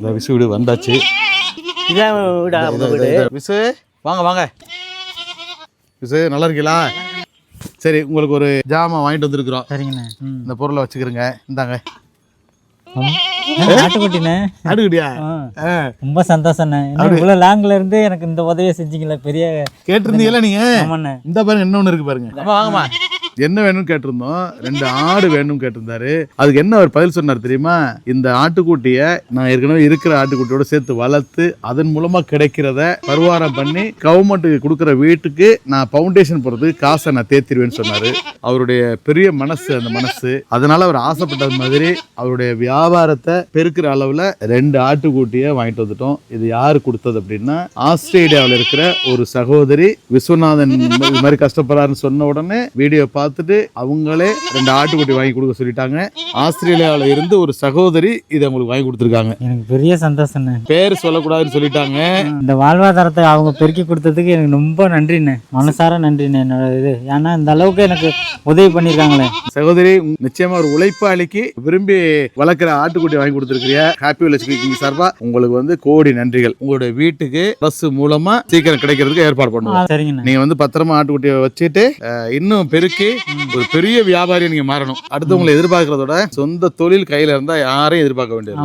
இந்த விசு வீடு வந்தாச்சு. இதான் வீடா வீடு. விசு வாங்க வாங்க. விசு நல்லா இருக்கீங்களா? சரி உங்களுக்கு ஒரு ஜாமான் வாங்கிட்டு வந்திருக்கிறோம். சரிங்கண்ணே. இந்த பொருளை வச்சுக்கிறோங்க. இந்தாங்க. ரொம்ப சந்தோஷண்ணே. என்ன இவ்வளோ லாங்கில் இருந்து எனக்கு இந்த உதவியை செஞ்சீங்களே பெரிய கேட்டிருந்தீங்களா நீங்க? இந்த பாருங்க என்ன ஒண்ணு இருக்கு பாருங்க. வாங்கம்மா. என்ன வேணும்னு கேட்டிருந்தோம். ரெண்டு ஆடு வேணும்னு கேட்டிருந்தாரு. அதுக்கு என்ன அவர் பதில் சொன்னார் தெரியுமா? இந்த ஆட்டுக்குட்டிய நான் ஏற்கனவே இருக்கிற ஆட்டுக்குட்டியோட சேர்த்து வளர்த்து அதன் மூலமா கிடைக்கிறத பருவாரம் பண்ணி கவர்மெண்ட்டுக்கு கொடுக்குற வீட்டுக்கு நான் ஃபவுண்டேஷன் போடுறதுக்கு காசை நான் தேத்திருவேன்னு சொன்னாரு. அவருடைய பெரிய மனசு அந்த மனசு. அதனால அவர் ஆசைப்பட்டது மாதிரி அவருடைய வியாபாரத்தை பெருக்கிற அளவுல ரெண்டு ஆட்டுக்குட்டியை வாங்கிட்டு வந்துட்டோம். இது யார் கொடுத்தது அப்படின்னா ஆஸ்திரேலியாவில் இருக்கிற ஒரு சகோதரி விஸ்வநாதன் இது மாதிரி கஷ்டப்படுறாருன்னு சொன்ன உடனே வீடியோ பார்த்து பார்த்துட்டு அவங்களே ரெண்டு ஆட்டுக்குட்டி வாங்கி கொடுக்க சொல்லிட்டாங்க. ஆஸ்திரேலியாவில் இருந்து ஒரு சகோதரி இதை உங்களுக்கு வாங்கி கொடுத்துருக்காங்க. எனக்கு பெரிய சந்தோஷண்ணே பேர் சொல்லக்கூடாதுன்னு சொல்லிட்டாங்க. இந்த வாழ்வாதாரத்தை அவங்க பெருக்கி கொடுத்ததுக்கு எனக்கு ரொம்ப நன்றிண்ணே. மனசார நன்றிண்ணே என்னோட இது. ஏன்னா இந்த அளவுக்கு எனக்கு உதவி பண்ணியிருக்காங்களே. சகோதரி நிச்சயமா ஒரு உழைப்பாளிக்கு விரும்பி வளர்க்குற ஆட்டுக்குட்டி வாங்கி கொடுத்துருக்கிறிய? ஹாப்பி வில்லேஜ் குக்கிங் சார்பா உங்களுக்கு வந்து கோடி நன்றிகள். உங்களுடைய வீட்டுக்கு அரசு மூலமா சீக்கிரம் கிடைக்கிறதுக்கு ஏற்பாடு பண்ணுவோம். ஆ, சரிங்கண்ணே. நீங்க வந்து பத்திரமா ஆட்டுக்குட்டியை வச்சுட்டு இன்னும் பெருக்கி ஒரு பெரிய வியாபாரி நீங்க மாறணும். அடுத்தவங்களை எதிர்பார்க்கறதோட சொந்த தொழில் கையில இருந்தா யாரையும் எதிர்பார்க்க வேண்டியது